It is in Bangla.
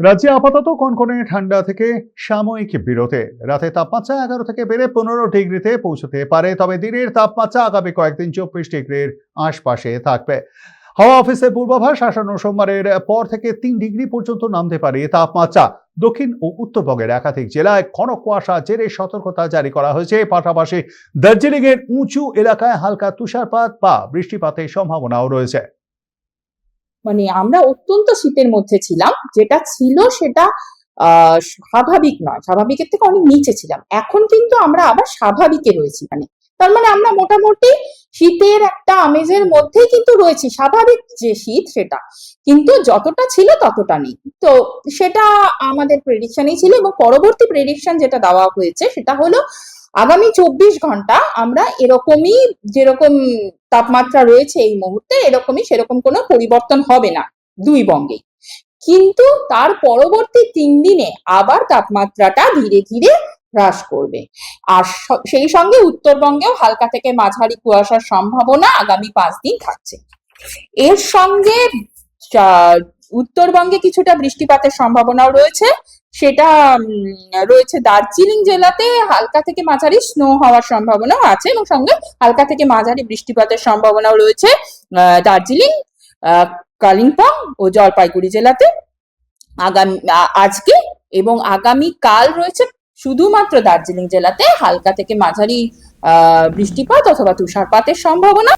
রাজ্যে আপাতত কনকনে ঠান্ডা থেকে সাময়িক বিরতে। রাতে তাপমাত্রা এগারো থেকে বেড়ে পনেরো ডিগ্রিতে পৌঁছতে পারে, তবে দিনের তাপমাত্রা আগামী কয়েকদিন চব্বিশ ডিগ্রির আশপাশে থাকবে। হাওয়া অফিসের পূর্বাভাস আসানো সোমবারের পর থেকে তিন ডিগ্রি পর্যন্ত নামতে পারে তাপমাত্রা। দক্ষিণ ও উত্তরবঙ্গের একাধিক জেলায় ঘন কুয়াশা, জেরে সতর্কতা জারি করা হয়েছে। পাশাপাশি দার্জিলিং এর উঁচু এলাকায় হালকা তুষারপাত বা বৃষ্টিপাতের সম্ভাবনাও রয়েছে। মানে আমরা অত্যন্ত শীতের মধ্যে ছিলাম, যেটা ছিল সেটা স্বাভাবিক নয়। স্বাভাবিকের থেকে অনেক নিচে ছিলাম। এখন কিন্তু আমরা আবার স্বাভাবিকে রয়েছি। মানে তার মানে আমরা মোটামুটি শীতের একটা আমেজের মধ্যেই কিন্তু রয়েছি। স্বাভাবিক যে শীত সেটা। কিন্তু যতটা ছিল ততটা নেই। তো সেটা আমাদের প্রেডিকশনই ছিল এবং পরবর্তী প্রেডিকশন যেটা দেওয়া হয়েছে সেটা হলো আগামী চব্বিশ ঘণ্টা আমরা এরকমই যেরকম তাপমাত্রা রয়েছে এই মুহূর্তে, এরকমই সেরকম কোনো পরিবর্তন হবে না দুই বঙ্গেই কিন্তু তার পরবর্তী তিন দিনে আবার তাপমাত্রাটা ধীরে ধীরে হ্রাস করবে। আর সেই সঙ্গে উত্তরবঙ্গেও হালকা থেকে মাঝারি কুয়াশার সম্ভাবনা আগামী পাঁচ দিন থাকছে। এর সঙ্গে উত্তরবঙ্গে কিছুটা বৃষ্টিপাতের সম্ভাবনাও রয়েছে। সেটা রয়েছে দার্জিলিং জেলাতে। হালকা থেকে মাঝারি স্নো হওয়ার সম্ভাবনাও আছে এবং সঙ্গে হালকা থেকে মাঝারি বৃষ্টিপাতের সম্ভাবনাও রয়েছে দার্জিলিং কালিম্পং ও জলপাইগুড়ি জেলাতে। আগামী আজকে এবং আগামী কাল রয়েছে শুধুমাত্র দার্জিলিং জেলাতে হালকা থেকে মাঝারি বৃষ্টিপাত অথবা তুষারপাতের সম্ভাবনা।